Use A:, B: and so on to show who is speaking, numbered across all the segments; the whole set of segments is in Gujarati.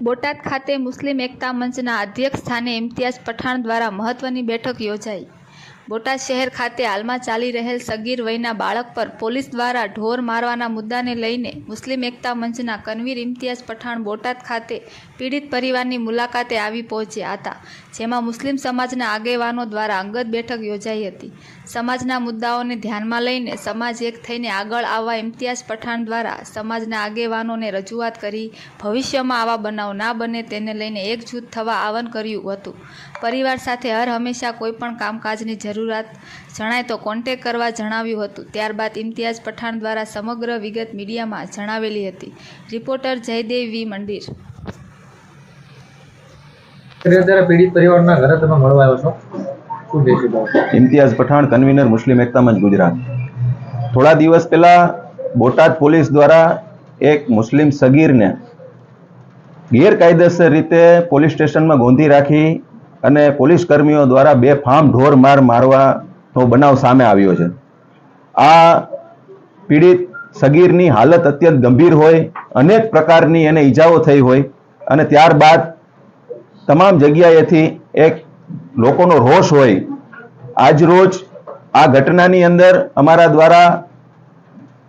A: બોટાદ ખાતે મુસ્લિમ એકતા મંચના અધ્યક્ષ સ્થાને ઇમ્તિયાઝ પઠાણ દ્વારા મહત્વની બેઠક યોજાઈ. બોટાદ શહેર ખાતે હાલમાં ચાલી રહેલ સગીર વયના બાળક પર પોલીસ દ્વારા ઢોર મારવાના મુદ્દાને લઈને મુસ્લિમ એકતા મંચના કનવીર ઇમ્તિયાઝ પઠાણ બોટાદ ખાતે પીડિત પરિવારની મુલાકાતે આવી પહોંચ્યા હતા, જેમાં મુસ્લિમ સમાજના આગેવાનો દ્વારા અંગત બેઠક યોજાઈ હતી. સમાજના મુદ્દાઓને ધ્યાનમાં લઈને સમાજ એક થઈને આગળ આવવા ઇમ્તિયાઝ પઠાણ દ્વારા સમાજના આગેવાનોને રજૂઆત કરી ભવિષ્યમાં આવા બનાવ ના બને તેને લઈને એકજૂથ થવા આહવાન કર્યું હતું. પરિવાર સાથે હર હંમેશા કોઈપણ કામકાજની કામકાજની જરૂરિયાત જણાય તો કોન્ટેક કરવા જણાવ્યું હતું. ત્યારબાદ ઇમ્તિયાઝ પઠાણ દ્વારા સમગ્ર વિગત મીડિયામાં જણાવેલી હતી. Reporter Jaydev V. મંદિર.
B: પીડિત પરિવારના ઘરે તમે મળવા આવ્યો છો. શું કહેશો બાબત
C: ઇમ્તિયાઝ પઠાણ કન્વીનર મુસ્લિમ એકતા મંચ ગુજરાત. થોડા દિવસ પહેલા બોટાદ પોલીસ દ્વારા એક મુસ્લિમ સગીરને ગેરકાયદેસર રીતે પોલીસ સ્ટેશનમાં ગોંધી રાખી અને પોલીસ કર્મીઓ દ્વારા બે ફામ ઢોર માર મારવાનો બનાવ સામે આવ્યો છે. આ પીડિત સગીરની હાલત અત્યંત ગંભીર હોય, અનેક પ્રકારની એને ઈજાઓ થઈ હોય અને ત્યારબાદ તમામ જગ્યાએથી એક લોકોનો રોષ હોય. આજ રોજ આ ઘટનાની અંદર અમારા દ્વારા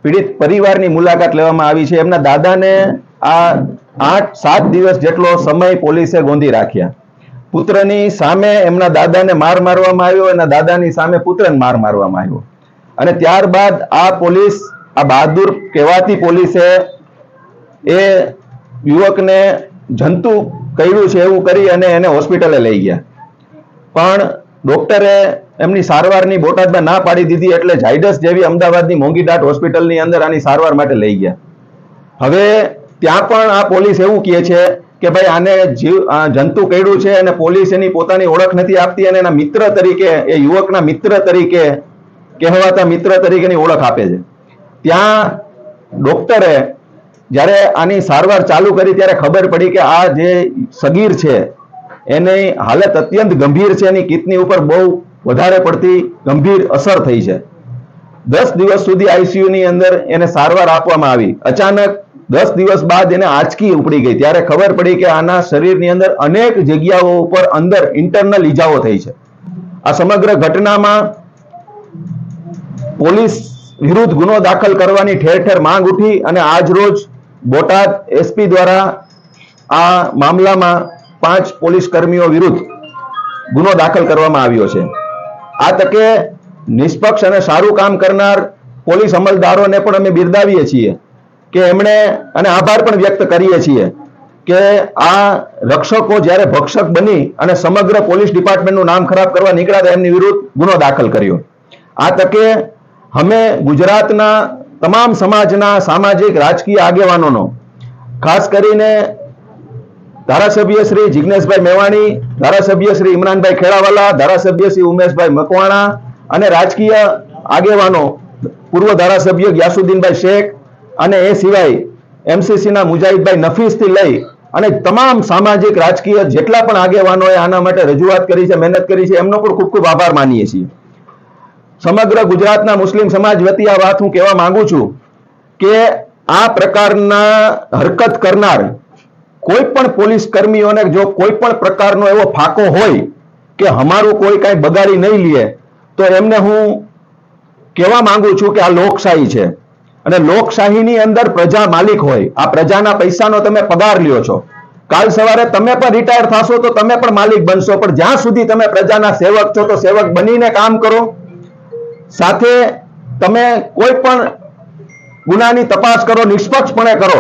C: પીડિત પરિવારની મુલાકાત લેવામાં આવી છે. એમના દાદાને આ આઠ સાત દિવસ જેટલો સમય પોલીસે ગોંધી રાખ્યા. પુત્રની સામે એમના દાદાને માર મારવામાં આવ્યો એના દાદાની સામે પુત્રને માર મારવામાં આવ્યો. અને ત્યારબાદ આ પોલીસ, આ બહાદુર કહેવાતી પોલીસે એ યુવકને જંતુ કર્યું છે એવું કરી અને એને હોસ્પિટલે લઈ ગયા. પણ ડોક્ટરે એમની સારવારની બોટાદમાં ના પાડી દીધી એટલે ઝાયડસ જેવી અમદાવાદની મોંઘીદાટ હોસ્પિટલની અંદર આની સારવાર માટે લઈ ગયા. હવે ત્યાં પણ આ પોલીસ એવું કહે છે કે ભાઈ આને જીવ જંતુ કર્યું છે અને પોલીસ એની પોતાની ઓળખ નથી આપતી અને એના મિત્ર તરીકે, એ યુવકના મિત્ર તરીકે કહેવાતા મિત્ર તરીકેની ઓળખ આપે છે. ત્યાં ડોક્ટરે જ્યારે આની સારવાર ચાલુ કરી ત્યારે ખબર પડી કે આ જે સગીર છે, એની હાલત અત્યંત ગંભીર છે, એની કિડની ઉપર બહુ વધારે પડતી ગંભીર અસર થઈ છે. દસ દિવસ સુધી આઈસીયુની અંદર એને સારવાર આપવામાં આવી. અચાનક દસ દિવસ બાદ એને આંચકી ઉપડી ગઈ. ત્યારે ખબર પડી કે આના શરીરની અંદર અનેક જગ્યાઓ ઉપર અંદર ઇન્ટરનલ ઈજાઓ થઈ છે. આ સમગ્ર ઘટનામાં પોલીસ વિરુદ્ધ ગુનો દાખલ કરવાની ઠેર ઠેર માંગ ઉઠી અને આજ રોજ બોટાદ એસપી દ્વારા આ મામલામાં પાંચ પોલીસ કર્મીઓ વિરુદ્ધ ગુનો દાખલ કરવામાં આવ્યો છે. આ તકે નિષ્પક્ષ અને સારું કામ કરનાર પોલીસ અમલદારોને પણ અમે બિરદાવીએ છીએ. કે એમણે અને આભાર પણ વ્યક્ત કરીએ છીએ કે આ રક્ષકો જ્યારે ભક્ષક બની અને સમગ્ર પોલીસ ડિપાર્ટમેન્ટનું નામ ખરાબ કરવા નીકળ્યા હતા, એમની વિરુદ્ધ ગુનો દાખલ કર્યો. આ તકે અમે ગુજરાતના તમામ સમાજના સામાજિક, રાજકીય આગેવાનોનો, ખાસ કરીને ધારાસભ્ય શ્રી જિજ્ઞેશભાઈ મેવાણી, ધારાસભ્ય શ્રી ઇમરાનભાઈ ખેડાવાલા, ધારાસભ્ય શ્રી ઉમેશભાઈ મકવાણા અને રાજકીય આગેવાનો, પૂર્વ ધારાસભ્ય ગ્યાસુદ્દીનભાઈ શેખ અને એ સિવાય એમસીસીના મુજાહિદભાઈ નફીસથી લઈ અને તમામ સામાજિક, રાજકીય જેટલા પણ આગેવાનોએ આના માટે રજૂઆત કરી છે, મહેનત કરી છે, એમનો પણ ખૂબ ખૂબ આભાર માનીએ છીએ. સમગ્ર ગુજરાતના મુસ્લિમ સમાજ વતી આ વાત હું કહેવા માંગુ છું કે આ પ્રકારના હરકત કરનાર કોઈ પણ પોલીસ કર્મીઓને જો કોઈ પણ પ્રકારનો એવો ફાકો હોય કે અમારું કોઈ કાંઈ બગાડી નહીં લે, તો એમને હું કહેવા માંગુ છું કે આ લોકશાહી છે. અને લોકશાહીની અંદર પ્રજા માલિક હોય, આ પ્રજાના પૈસાનો તમે પગાર લ્યો છો. કાલ સવારે તમે પણ રિટાયર થશો તો તમે પણ માલિક બનશો, પણ જ્યાં સુધી તમે પ્રજાના સેવક છો તો સેવક બનીને કામ કરો. સાથે તમે કોઈ પણ ગુનાની તપાસ કરો, નિષ્પક્ષપણે કરો.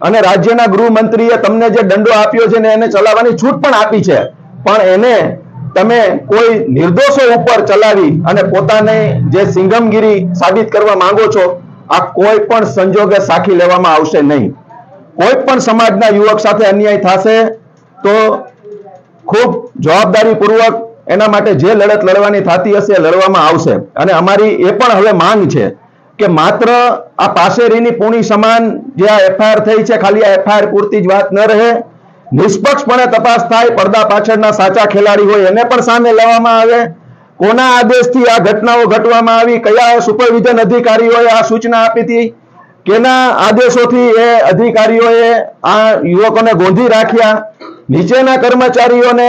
C: અને રાજ્યના ગૃહમંત્રીએ તમને જે દંડો આપ્યો છે ને એને ચલાવવાની છૂટ પણ આપી છે. પણ એને તમે કોઈ નિર્દોષો ઉપર ચલાવી અને પોતાને જે સિંગમગીરી સાબિત કરવા માંગો છો આ કોઈ પણ સંજોગે સાખી લેવામાં આવશે નહીં. કોઈ પણ સમાજના યુવક સાથે અન્યાય થશે તો ખૂબ જવાબદારીપૂર્વક એના માટે જે લડત લડવાની થતી હશે એ લડવામાં આવશે. અને અમારી એ પણ હવે માંગ છે કે માત્ર આ પાસેરીની પૂણી સમાન જે આ એફઆઈઆર થઈ છે, ખાલી આ એફઆઈઆર પૂરતી જ વાત ન રહે, નિષ્પક્ષપણે તપાસ થાય, પડદા પાછળના સાચા ખેલાડી હોય એને પણ સામે લેવામાં આવે કોના આદેશથી આ ઘટનાઓ ઘટવામાં આવી? કયા સુપરવિઝન અધિકારીઓએ આ સૂચના આપી હતી? કેના આદેશોથી એ અધિકારીઓએ આ યુવકોને ગોંધી રાખ્યા? નીચેના કર્મચારીઓને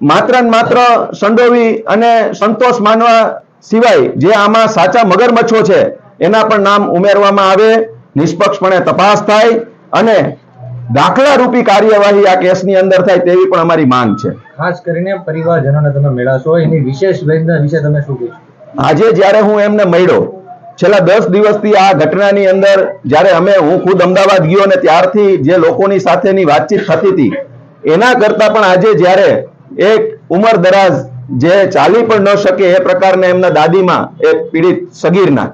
C: માત્ર ને માત્ર સંડોવી અને સંતોષ માનવા સિવાય જે આમાં સાચા મગરમચ્છો છે, એના પણ નામ ઉમેરવામાં આવે, નિષ્પક્ષપણે તપાસ થાય અને દાખલા રૂપી કાર્યવાહી આ કેસની અંદર થાય તેવી પણ અમારી માંગ છે.
B: ખાસ કરીને પરિવારજનોને તમે મેળાશો એની વિશેષ વેદના વિશે તમે શું કહેશો?
C: આજે જ્યારે હું એમને મળ્યો છેલ્લા દસ દિવસથી આ ઘટનાની અંદર જ્યારે અમે હું ખુદ અમદાવાદ ગયો ને ત્યારથી જે લોકોની સાથેની વાતચીત થતી હતી એના કરતા પણ આજે જ્યારે એક ઉમર દરાજ જે ચાલી પણ ન શકે એ પ્રકારના એમના દાદીમાં એક પીડિત સગીરના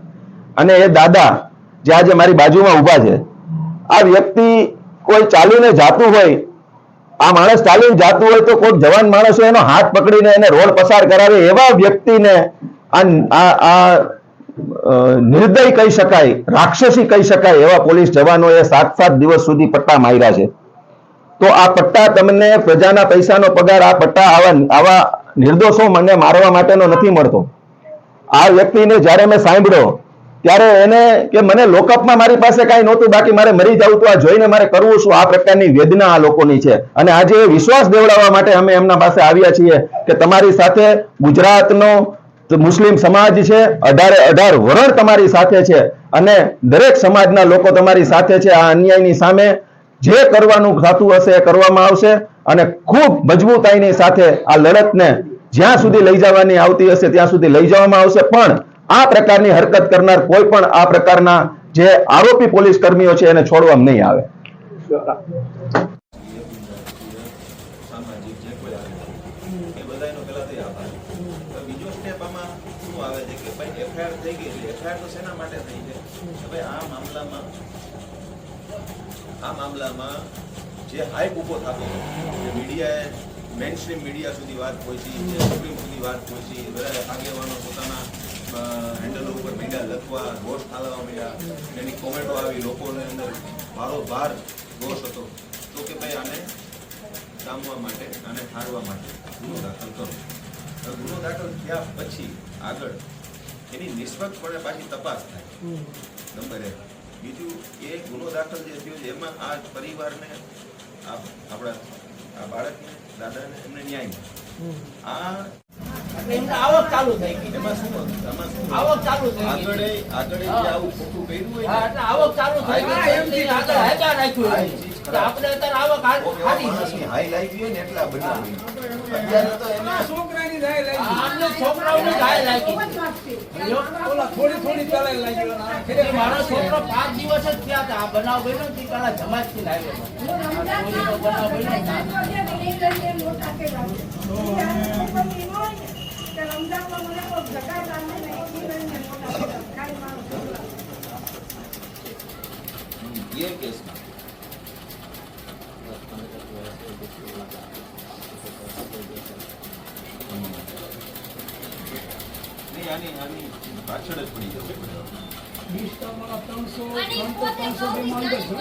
C: અને એ દાદા જે આજે મારી બાજુમાં ઊભા છે આ વ્યક્તિ કોઈ ચાલીને જાતું હોય, આ માણસ ચાલીને જાતું હોય તો કોઈ જવાન માણસ એનો હાથ પકડીને એને રોડ પસાર કરાવે એવા વ્યક્તિને આ નિર્દય કહી શકાય, રાક્ષસી કહી શકાય એવા પોલીસ જવાનોએ સાત સાત દિવસ સુધી પટ્ટા માર્યા છે. તો આ પટ્ટા તમને પ્રજાના પૈસાનો પગાર, આ પટ્ટા આવા આવા નિર્દોષો મને મારવા માટેનો નથી મળતો. આ વ્યક્તિને જ્યારે મેં સાંભળ્યો ત્યારે એને કે મને લોકઅપમાં મારી પાસે કાંઈ નહોતું, બાકી મારે મરી જવું તો આ જોઈને મારે કરવું શું? આ પ્રકારની વેદના આ લોકોની છે. અને આજે વિશ્વાસ દેવડાવવા માટે અમે એમના પાસે આવ્યા છીએ કે તમારી સાથે ગુજરાતનો મુસ્લિમ સમાજ છે, અઢારે અઢાર વરણ તમારી સાથે છે અને દરેક સમાજના લોકો તમારી સાથે છે. આ અન્યાયની સામે જે કરવાનું થતું હશે એ કરવામાં આવશે અને ખૂબ મજબૂતાઈની સાથે આ લડતને જ્યાં સુધી લઈ જવાની આવતી હશે ત્યાં સુધી લઈ જવામાં આવશે. પણ આ પ્રકારની હરકત કરનાર કોઈ પણ આ પ્રકારના જે આરોપી પોલીસ કર્મીઓ છે, એને છોડવામાં નહીં આવે.
D: આ મામલામાં જે હાઈપ ઊભો થતો મીડિયાએ મેઇન સ્ટ્રીમ મીડિયા સુધી વાત પહોંચી સુપ્રીમ સુધી વાત પહોંચી બધા આગેવાનો પોતાના મીડિયા ગોશ ઠાલવા મળ્યા એની કોમેન્ટો આવી લોકોને અંદર ભારો ભાર રોષ હતો. તો કે ભાઈ આને ડામવા માટે આને ઠારવા માટે ગુનો દાખલ કરો. હવે ગુનો દાખલ થયા પછી આગળ એની નિષ્પક્ષપણે પાછી તપાસ થાય. નંબર. એક બીજું એ ગુનો દાખલ જે થયો છે એમાં આ પરિવારને આપણા આ બાળકને દાદાને એમને ન્યાય મળે આ
E: આવક ચાલુ થઈ ગઈ
D: એમાં શું?
E: આવક ચાલુ થઈ
D: આગળ આગળ આવું ખોટું કર્યું હોય
E: એટલે આવક ચાલુ થઈ આગળ હેચા રાખ્યું. આપણે અત્યારે આવક હારી
D: હાઈ લાગી હોય ને એટલા
E: મારો છોકરો પાંચ દિવસ જ થયા હતા. આ બનાવ બન્યો પેલા લાવ્યો બનાવ બન્યો ને.
D: એ કેસમાં નહીં આની આની પાછળ જ પડી જવું
F: પોલીસ પોતે એમ કહે છે કે ચોરી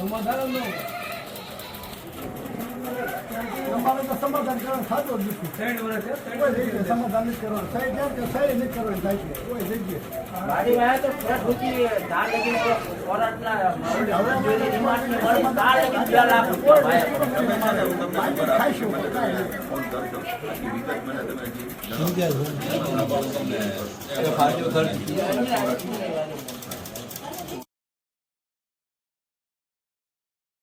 F: એને નથી કરી કે બીજાએ કરી
G: અમારે તો સમાધાન કરવાનું થતું જ નથી. કોઈ જગ્યાએ સમાધાન નથી કરવાનું. સાહેબ ક્યાં કે સાહેબ નથી કરવાનું થાય છે. કોઈ જગ્યાએ.
E: મારી વાંહે